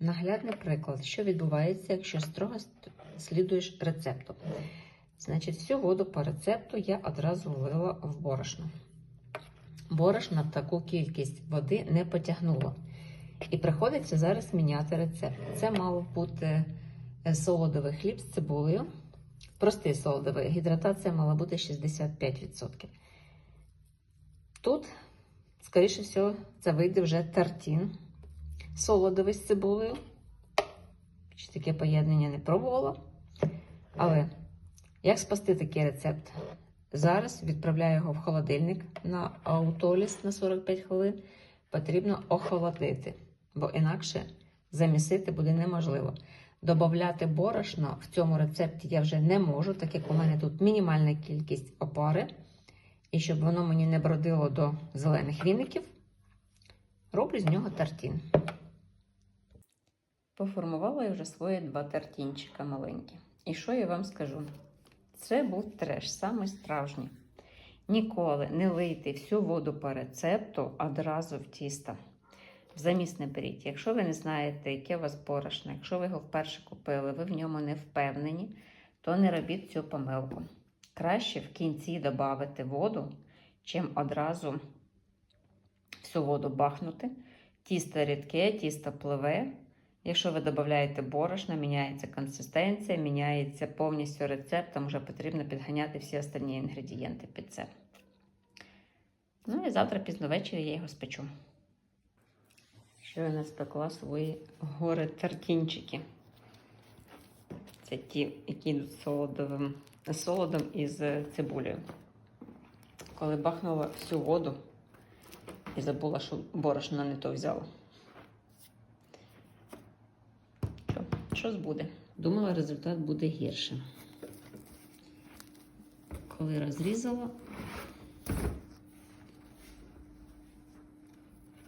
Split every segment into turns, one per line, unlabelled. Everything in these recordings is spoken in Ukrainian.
Наглядний приклад, що відбувається, якщо строго слідуєш рецепту. Значить, всю воду по рецепту я одразу влила в борошно. Борошно таку кількість води не потягнуло. І приходиться зараз міняти рецепт. Це мав бути е, солодовий хліб з цибулею. Простий солодовий. Гідратація мала бути 65%. Тут, скоріше всього, це вийде вже тартін солодовий з цибулею. Чи таке поєднання не пробувала. Але як спасти такий рецепт? Зараз відправляю його в холодильник на аутоліс на 45 хвилин. Потрібно охолодити, бо інакше замісити буде неможливо. Добавляти борошно в цьому рецепті я вже не можу, так як у мене тут мінімальна кількість опари. І щоб воно мені не бродило до зелених віників, роблю з нього тартін. Поформувала я вже свої два тартінчика маленькі. І що я вам скажу? Це був треш, саме справжній. Ніколи не лийте всю воду по рецепту одразу в тісто. Заміс не беріть. Якщо ви не знаєте, яке у вас борошно, якщо ви його вперше купили, ви в ньому не впевнені, то не робіть цю помилку. Краще в кінці додати воду, чим одразу всю воду бахнути. Тісто рідке, тісто пливе. Якщо ви додаєте борошно, міняється консистенція, міняється повністю рецепт, там вже потрібно підганяти всі останні інгредієнти під це. Ну і завтра пізно ввечері я його спечу. Що я спекла свої гори тартінчики. Це ті, які йдуть з солодовим, солодом і з цибулею. Коли бахнула всю воду і забула, що борошно не то взяла. Що, щось буде? Думала, результат буде гіршим. Коли розрізала,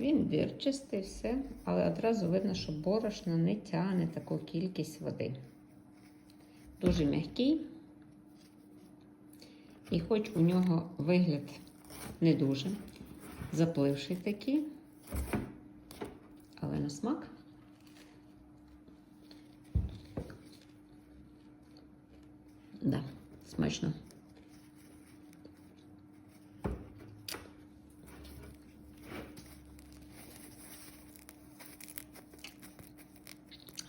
він дирчастий, все, але одразу видно, що борошно не тягне таку кількість води. Дуже м'який. І хоч у нього вигляд не дуже запливший такий, але на смак. Да, смачно.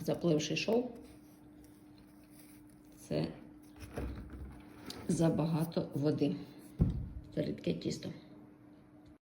Запливший шов. Це забагато води. Це рідке тісто.